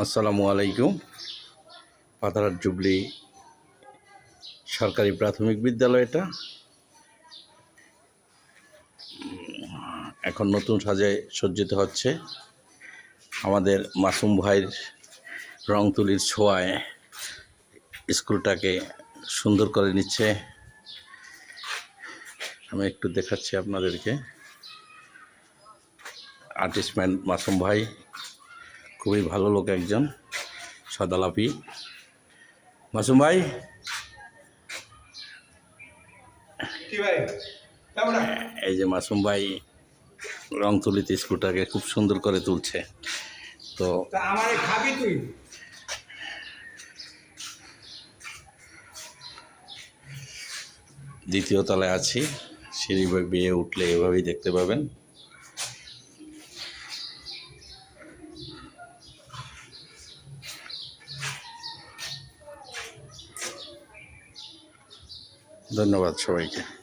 আসসালামু আলাইকুম। পাতারহাট জুবলি সরকারি প্রাথমিক বিদ্যালয় এটা। এখন নতুন সাজে সজ্জিত হচ্ছে আমাদের মাসুম ভাইয়ের রং তুলির ছোঁয়ায় স্কুলটাকে সুন্দর করে নিচ্ছে। আমি একটু দেখাচ্ছি আপনাদেরকে। আর্টিস্টম্যান মাসুম ভাই। খুবই ভালো লোক একজন সদালাপি। মাসুম ভাই? এই যে মাসুম ভাই রং তুলিতে স্কুলটাকে খুব সুন্দর করে তুলছে। তো তা খাবি তুই? দ্বিতীয় তলায় আছি সিঁড়ি বেয়ে উঠলে এভাবেই দেখতে পাবেন। ধন্যবাদ সবাইকে।